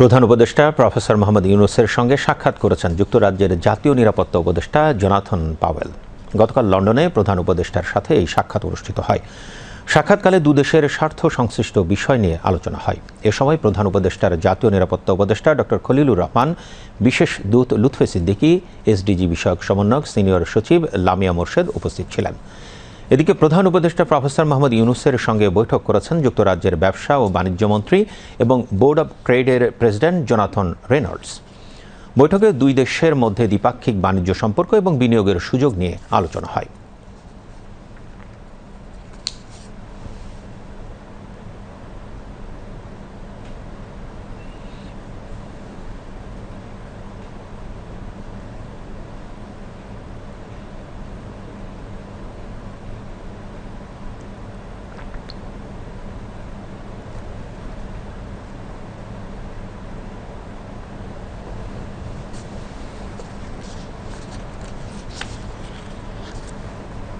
প্রধান উপদেষ্টা প্রফেসর মোহাম্মদ ইউনুসের সঙ্গে সাক্ষাৎ করেছেন যুক্তরাজ্যের জাতীয় নিরাপত্তা উপদেষ্টা জোনাথন পাওয়েল। গতকাল লন্ডনে প্রধান উপদেষ্টার সাথে এই সাক্ষাৎ অনুষ্ঠিত হয়। সাক্ষাৎকালে দুদেশের স্বার্থ সংশ্লিষ্ট বিষয় নিয়ে আলোচনা হয়। এ সময় প্রধান উপদেষ্টার জাতীয় নিরাপত্তা উপদেষ্টা ডক্টর খলিলুর রহমান, বিশেষ দূত লুৎফে সিদ্দিকী, এসডিজি বিষয়ক সমন্বয়ক, সিনিয়র সচিব লামিয়া মোর্শেদ উপস্থিত ছিলেন। এদিকে প্রধান উপদেষ্টা প্রফেসর মোহাম্মদ ইউনুসের সঙ্গে বৈঠক করেছেন যুক্তরাজ্যের ব্যবসা ও বাণিজ্য মন্ত্রী এবং বোর্ড অব ট্রেডের প্রেসিডেন্ট জোনাথন রেনল্ডস। বৈঠকে দুই দেশের মধ্যে দ্বিপাক্ষিক বাণিজ্য সম্পর্ক এবং বিনিয়োগের সুযোগ নিয়ে আলোচনা হয়।